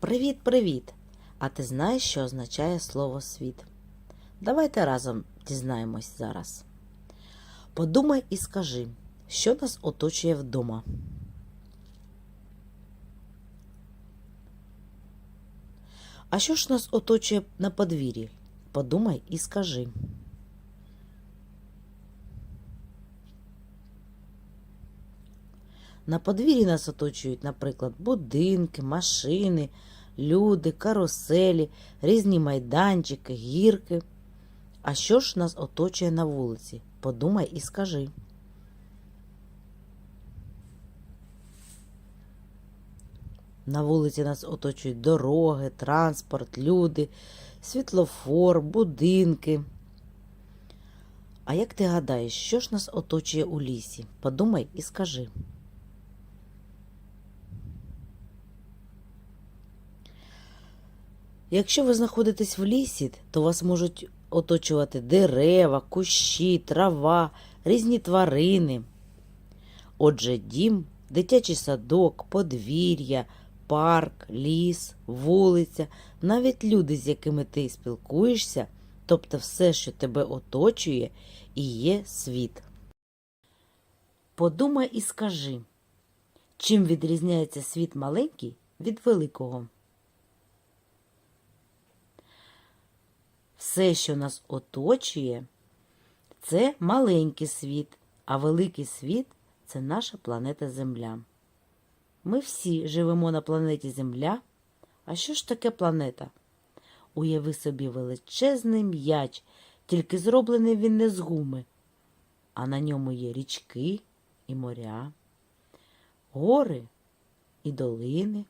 Привіт-привіт! А ти знаєш, що означає слово світ? Давайте разом дізнаємось зараз. Подумай і скажи, що нас оточує вдома. А що ж нас оточує на подвір'ї? Подумай і скажи. На подвір'ї нас оточують, наприклад, будинки, машини, люди, каруселі, різні майданчики, гірки. А що ж нас оточує на вулиці? Подумай і скажи. На вулиці нас оточують дороги, транспорт, люди, світлофор, будинки. А як ти гадаєш, що ж нас оточує у лісі? Подумай і скажи. Якщо ви знаходитесь в лісі, то вас можуть оточувати дерева, кущі, трава, різні тварини. Отже, дім, дитячий садок, подвір'я, парк, ліс, вулиця, навіть люди, з якими ти спілкуєшся, тобто все, що тебе оточує, і є світ. Подумай і скажи, чим відрізняється світ маленький від великого? Все, що нас оточує, це маленький світ, а великий світ це наша планета Земля. Ми всі живемо на планеті Земля. А що ж таке планета? Уяви собі величезний м'яч, тільки зроблений він не з гуми, а на ньому є річки і моря, гори і долини,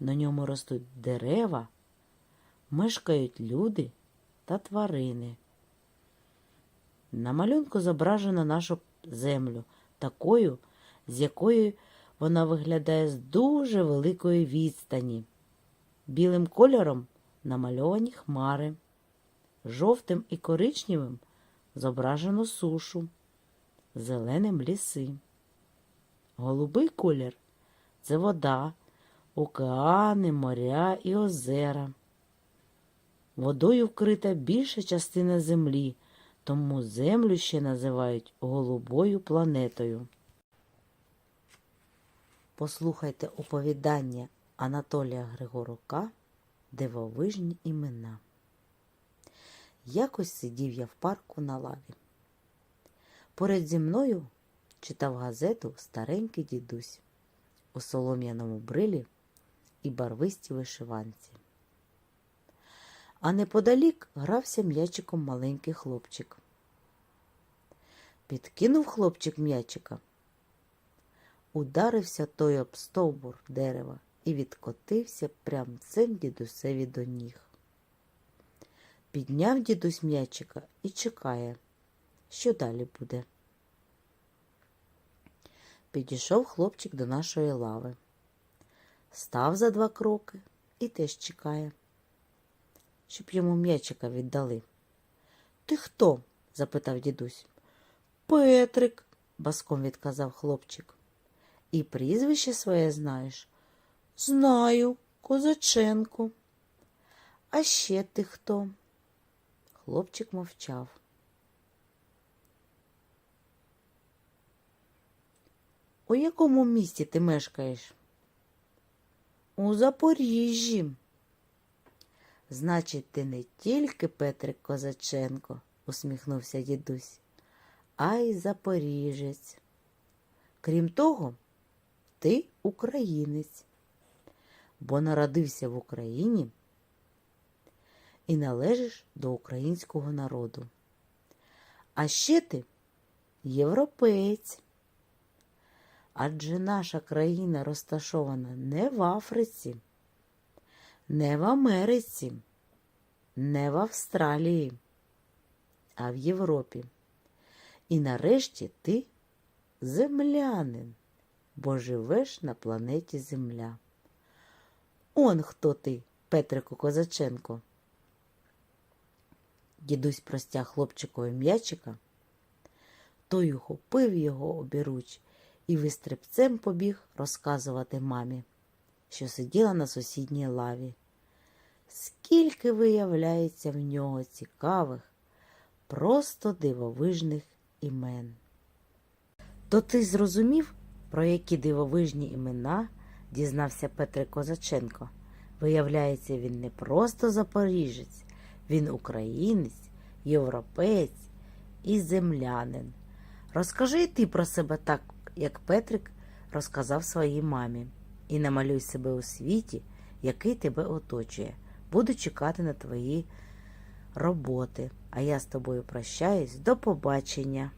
на ньому ростуть дерева, мешкають люди та тварини. На малюнку зображено нашу землю, такою, з якою вона виглядає з дуже великої відстані. Білим кольором намальовані хмари, жовтим і коричневим зображено сушу, зеленим ліси. Голубий колір це вода, океани, моря і озера. Водою вкрита більша частина землі, тому землю ще називають голубою планетою. Послухайте оповідання Анатолія Григорука Дивовижні імена. Якось сидів я в парку на лаві. Поряд зі мною читав газету старенький дідусь у солом'яному брилі і барвистій вишиванці. А неподалік грався м'ячиком маленький хлопчик. Підкинув хлопчик м'ячика. Ударився той об стовбур дерева і відкотився прямцем дідусеві до ніг. Підняв дідусь м'ячика і чекає, що далі буде. Підійшов хлопчик до нашої лави, став за два кроки і теж чекає щоб йому м'ячика віддали. Ти хто? запитав дідусь. Петрик, баском відказав хлопчик. І прізвище своє знаєш? Знаю, Козаченко. А ще ти хто? Хлопчик мовчав. У якому місті ти мешкаєш? У Запоріжжі. Значить, ти не тільки Петрик Козаченко, усміхнувся дідусь, а й запоріжець. Крім того, ти українець, бо народився в Україні і належиш до українського народу. А ще ти європеєць. Адже наша країна розташована не в Африці не в Америці, не в Австралії, а в Європі. І нарешті ти землянин, бо живеш на планеті Земля. Он хто ти, Петрику Козаченко. Дідусь простяг хлопчикові м'ячика, той ухопив його обіруч і вистрибцем побіг розказувати мамі. Що сиділа на сусідній лаві. Скільки виявляється в нього цікавих, просто дивовижних імен. То ти зрозумів, про які дивовижні імена дізнався Петрик Козаченко? Виявляється, він не просто запоріжець, він українець, європеєць і землянин. Розкажи ти про себе так, як Петрик розказав своїй мамі, і намалюй себе у світі, який тебе оточує. Буду чекати на твої роботи. А я з тобою прощаюсь. До побачення.